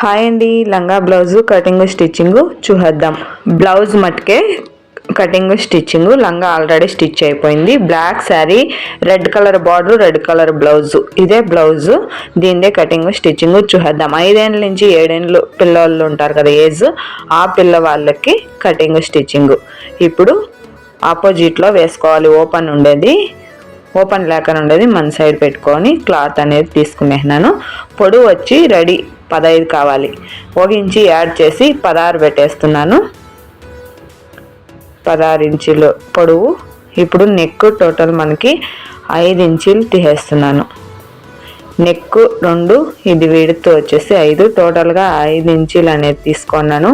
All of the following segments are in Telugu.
హాయ్ అండి లంగా బ్లౌజు కటింగ్ స్టిచ్చింగ్ చూసేద్దాం. బ్లౌజ్ మటుకే కటింగ్ స్టిచ్చింగ్ లంగా ఆల్రెడీ స్టిచ్ అయిపోయింది. Black sari red colour border red colour blouse. ఇదే బ్లౌజు దీనిదే కటింగ్ స్టిచ్చింగ్ చూసేద్దాం. ఐదేళ్ళ నుంచి ఏడేళ్ళు పిల్లలు ఉంటారు కదా ఏజ్ ఆ పిల్లవాళ్ళకి కటింగ్ స్టిచ్చింగ్. ఇప్పుడు ఆపోజిట్లో వేసుకోవాలి ఓపెన్ ఉండేది. ఓపెన్ లేకుండా ఉండేది. మన సైడ్ పెట్టుకొని క్లాత్ అనేది తీసుకునేసినాను. పొడవు వచ్చి రెడీ పదహైదు కావాలి. ఒక ఇంచి యాడ్ చేసి పదహారు పెట్టేస్తున్నాను. పదహారు ఇంచులు పొడవు. ఇప్పుడు నెక్ టోటల్ మనకి ఐదు ఇంచులు తీసేస్తున్నాను. నెక్ రెండు ఇది విడుతూ వచ్చేసి ఐదు. టోటల్గా ఐదు ఇంచులు అనేది తీసుకున్నాను.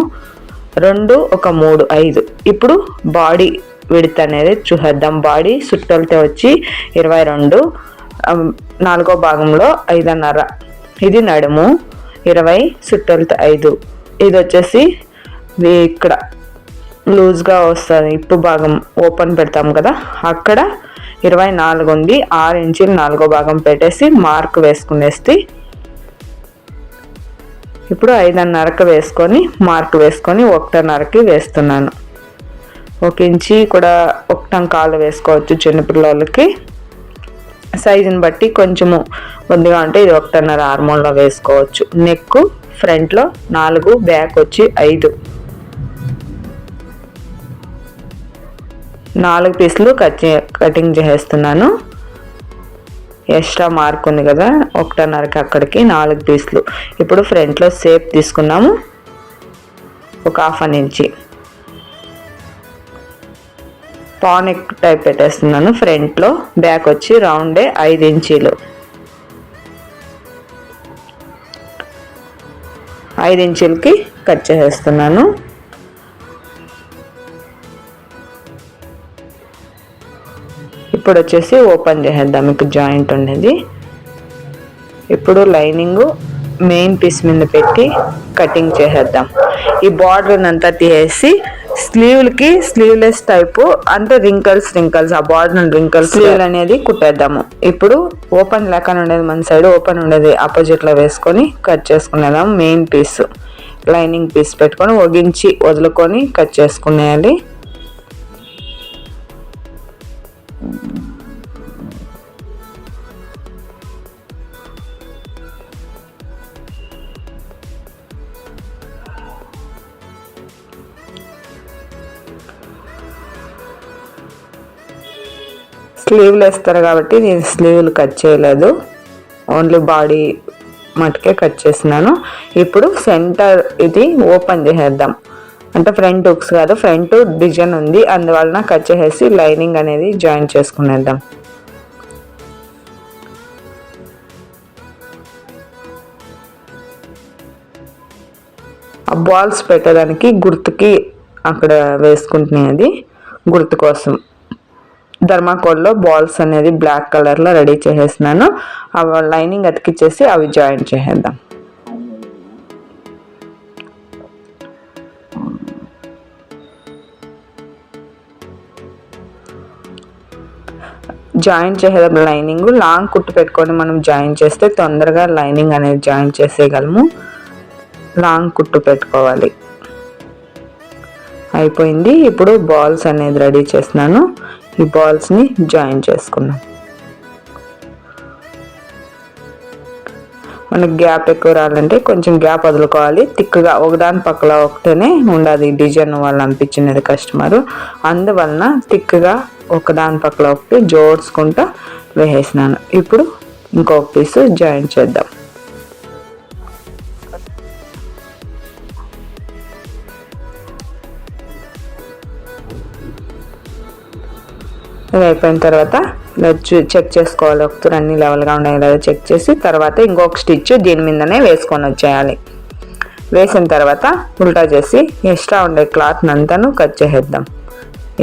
రెండు ఒక మూడు ఐదు. ఇప్పుడు బాడీ విడత అనేది చూసేద్దాం. బాడీ సుట్టొలతో వచ్చి ఇరవై రెండు నాలుగో భాగంలో ఐదున్నర. ఇది నడుము ఇరవై సుట్టలతో ఐదు. ఇది వచ్చేసి ఇక్కడ లూజ్గా వస్తుంది. ఇప్పు భాగం ఓపెన్ పెడతాం కదా. అక్కడ ఇరవై నాలుగు ఉంది. ఆరు ఇంచులు నాలుగో భాగం పెట్టేసి మార్క్ వేసుకునేస్తే ఇప్పుడు ఐదున్నరకు వేసుకొని మార్క్ వేసుకొని ఒకటిన్నరకి వేస్తున్నాను. ఒక ఇంచి కూడా ఒకటం కాలు వేసుకోవచ్చు చిన్నపిల్లలకి. సైజుని బట్టి కొంచెము ముందుగా అంటే ఇది ఒకటిన్నర హార్మోన్లో వేసుకోవచ్చు. నెక్ ఫ్రంట్లో నాలుగు బ్యాక్ వచ్చి ఐదు. నాలుగు పీసులు కట్ కటింగ్ చేసేస్తున్నాను. ఎక్స్ట్రా మార్క్ ఉంది కదా ఒకటిన్నరకి అక్కడికి నాలుగు పీసులు. ఇప్పుడు ఫ్రంట్లో సేప్ తీసుకున్నాము. ఒక హాఫ్ అన్ ఇంచి. పానెక్ టైప్ పెట్టేస్తున్నాను. ఫ్రంట్లో బ్యాక్ వచ్చి రౌండే ఐదు ఇంచీలు. ఐదు ఇంచులకి కట్ చేసేస్తున్నాను. ఇప్పుడు వచ్చేసి ఓపెన్ చేసేద్దాం. మీకు జాయింట్ ఉండేది. ఇప్పుడు లైనింగ్ మెయిన్ పీస్ మీద పెట్టి కటింగ్ చేసేద్దాం. ఈ బార్డర్ అంతా తీసేసి స్లీవ్లకి స్లీవ్లెస్ టైపు అంటే రింకల్స్ రింకల్స్ ఆ బార్డర్ రింకల్స్ స్లీవ్ అనేది కుట్టేద్దాము. ఇప్పుడు ఓపెన్ లేకుండా ఉండేది మన సైడ్ ఓపెన్ ఉండేది ఆపోజిట్లో వేసుకొని కట్ చేసుకునేదాం మెయిన్ పీస్ లైనింగ్ పీస్ పెట్టుకొని ఒగించి వదులుకొని కట్ చేసుకునేయాలి. స్లీవ్లు వేస్తారు కాబట్టి నేను స్లీవ్లు కట్ చేయలేదు. ఓన్లీ బాడీ మటుకే కట్ చేసినాను ఇప్పుడు సెంటర్ ఇది ఓపెన్ చేసేద్దాం. అంటే ఫ్రంట్ హుక్స్ కాదు ఫ్రంట్ డిజైన్ ఉంది. అందువలన కట్ చేసేసి లైనింగ్ అనేది జాయిన్ చేసుకునేద్దాం. ఆ బాల్స్ పెట్టడానికి గుర్తుకి అక్కడ వేసుకుంటున్నాయి అది. గుర్తు కోసం. ధర్మాకోల్లో బాల్స్ అనేది బ్లాక్ కలర్లో రెడీ చేసేసినాను అవి లైనింగ్ అతికిచ్చేసి అవి జాయిన్ చేసేద్దాం. జాయిన్ చేసేదాం లైనింగ్ లాంగ్ కుట్టు పెట్టుకొని మనం జాయిన్ చేస్తే తొందరగా లైనింగ్ అనేది జాయిన్ చేసేయగలము. లాంగ్ కుట్టు పెట్టుకోవాలి. అయిపోయింది. ఇప్పుడు బాల్స్ అనేది రెడీ చేసినాను ఈ బాల్స్ని జాయిన్ చేసుకున్నాం మనకు గ్యాప్ ఎక్కువ రావాలంటే కొంచెం గ్యాప్ వదులుకోవాలి. థిక్గా ఒకదాని పక్కల ఒకటేనే ఉండదు ఈ డిజైన్ వాళ్ళు అనిపించినది కస్టమరు అందువలన థిక్గా ఒకదాని పక్కల ఒకటి జోడ్చుకుంటూ వేసేసినాను. ఇప్పుడు ఇంకొక పీసు జాయిన్ చేద్దాం. ఇవి అయిపోయిన తర్వాత చెక్ చేసుకోవాలి. ఒకసారి అన్ని లెవెల్గా ఉన్నాయి లేదా చెక్ చేసి తర్వాత ఇంకొక స్టిచ్ దీని మీదనే వేసుకొని వచ్చేయాలి. వేసిన తర్వాత ఉల్టా చేసి ఎక్స్ట్రా ఉండే క్లాత్ని అంతాను కట్ చేసేద్దాం.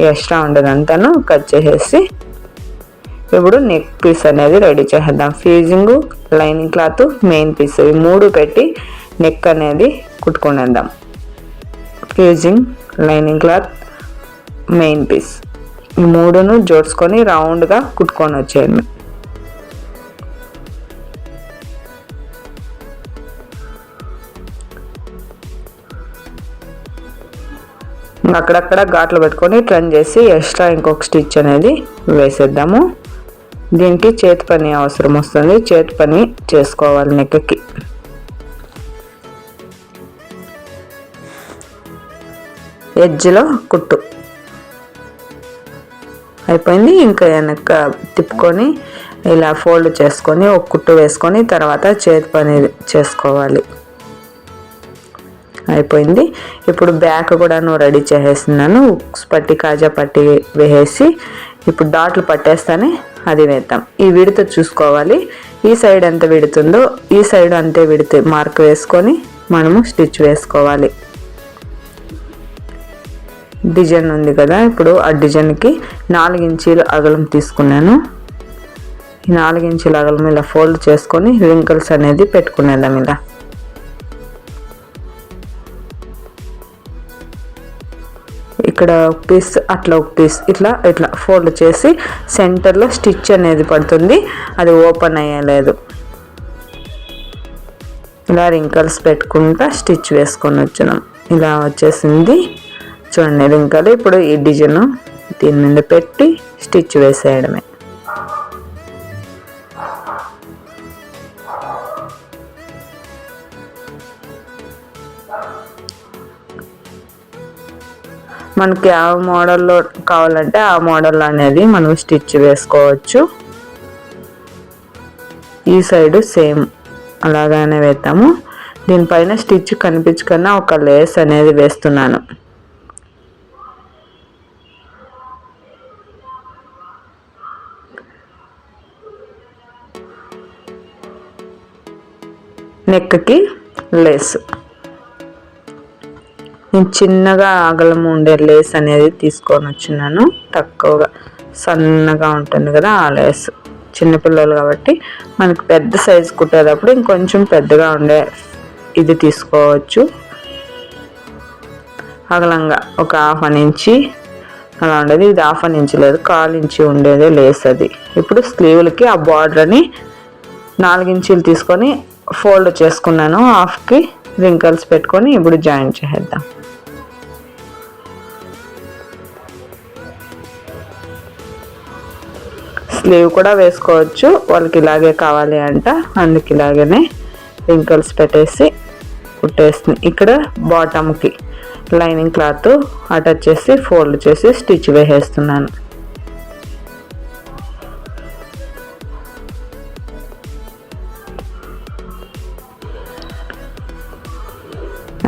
ఎక్స్ట్రా ఉండేదంతాను కట్ చేసేసి ఇప్పుడు నెక్ పీస్ అనేది రెడీ చేసేద్దాం. Fusing lining cloth main piece ఇవి మూడు పెట్టి నెక్ అనేది కుట్టుకునేద్దాం. Fusing lining cloth main piece ఈ మూడును జోడ్చుకొని రౌండ్గా కుట్టుకొని వచ్చేయండి. అక్కడక్కడ ఘాట్లు పెట్టుకొని ట్రన్ చేసి ఎక్స్ట్రా ఇంకొక స్టిచ్ అనేది వేసేద్దాము. దీనికి చేతి పని అవసరం వస్తుంది. చేతి పని చేసుకోవాలి నెక్కకి ఎడ్జ్లో కుట్టు. అయిపోయింది. ఇంకా వెనక తిప్పుకొని ఇలా ఫోల్డ్ చేసుకొని ఒక కుట్టు వేసుకొని తర్వాత చేతి పని చేసుకోవాలి. అయిపోయింది. ఇప్పుడు బ్యాక్ కూడా నువ్వు రెడీ చేసేస్తున్నాను. ఉక్స్ పట్టి కాజా పట్టి వేసేసి ఇప్పుడు డాట్లు పట్టేస్తానే అది వేద్దాం. ఈ విడత చూసుకోవాలి. ఈ సైడ్ ఎంత విడుతుందో ఈ సైడ్ అంతే విడితే మార్క్ వేసుకొని మనము స్టిచ్ వేసుకోవాలి. డిజైన్ ఉంది కదా. ఇప్పుడు ఆ డిజైన్కి నాలుగు ఇంచీలు అగలం తీసుకున్నాను. ఈ నాలుగు ఇంచుల అగలం ఇలా ఫోల్డ్ చేసుకొని రింకల్స్ అనేది పెట్టుకునేదాం ఇలా ఇక్కడ ఒక పీస్ అట్లా ఒక పీస్ ఇట్లా ఇట్లా ఫోల్డ్ చేసి సెంటర్లో స్టిచ్ అనేది పడుతుంది. అది ఓపెన్ అయ్యలేదు. ఇలా రింకల్స్ పెట్టుకుంటా స్టిచ్ వేసుకొని వచ్చినాం. ఇలా వచ్చేసింది. చూడండి రింకలు ఇప్పుడు ఈ డిజైన్ దీని నుండి పెట్టి స్టిచ్ వేసేయడమే. మనకి ఆ మోడల్లో కావాలంటే ఆ మోడల్ అనేది మనం స్టిచ్ వేసుకోవచ్చు. ఈ సైడ్ సేమ్ అలాగానే వేస్తాము దీనిపైన స్టిచ్ కనిపించకుండా ఒక లేస్ అనేది వేస్తున్నాను. నెక్కి లేస్. నేను చిన్నగా ఆగలము ఉండే లేస్ అనేది తీసుకొని వచ్చినాను. తక్కువగా సన్నగా ఉంటుంది కదా ఆ లేస్. చిన్నపిల్లలు కాబట్టి మనకి పెద్ద సైజు కుట్టేటప్పుడు ఇంకొంచెం పెద్దగా ఉండే ఇది తీసుకోవచ్చు. అగలంగా ఒక హాఫ్ అన్ ఇంచి అలా ఉండేది. ఇది హాఫ్ అన్ ఇంచ్ లేదు కాల్ ఇంచి ఉండేది లేస్ అది. ఇప్పుడు స్లీవ్లకి ఆ బార్డర్ని నాలుగు ఇంచీలు తీసుకొని ఫోల్డ్ చేసుకున్నాను హాఫ్కి రింకల్స్ పెట్టుకొని ఇప్పుడు జాయిన్ చేసేద్దాం. స్లీవ్ కూడా వేసుకోవచ్చు వాళ్ళకి ఇలాగే కావాలి అంట అందుకు ఇలాగనే రింకల్స్ పెట్టేసి కుట్టేస్తుంది ఇక్కడ బాటమ్కి లైనింగ్ క్లాత్ అటాచ్ చేసి ఫోల్డ్ చేసి స్టిచ్ వేసేస్తున్నాను.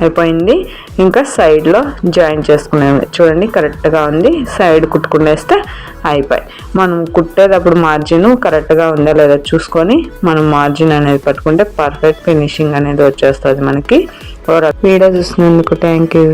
అయిపోయింది. ఇంకా సైడ్లో జాయిన్ చేసుకునేది చూడండి కరెక్ట్గా ఉంది. సైడ్ కుట్టుకునేస్తే అయిపోయి. మనం కుట్టేటప్పుడు మార్జిన్ కరెక్ట్గా ఉందా లేదా చూసుకొని మనం మార్జిన్ అనేది పట్టుకుంటే పర్ఫెక్ట్ ఫినిషింగ్ అనేది వచ్చేస్తుంది మనకి. వీడియో చూసినందుకు థ్యాంక్ యూ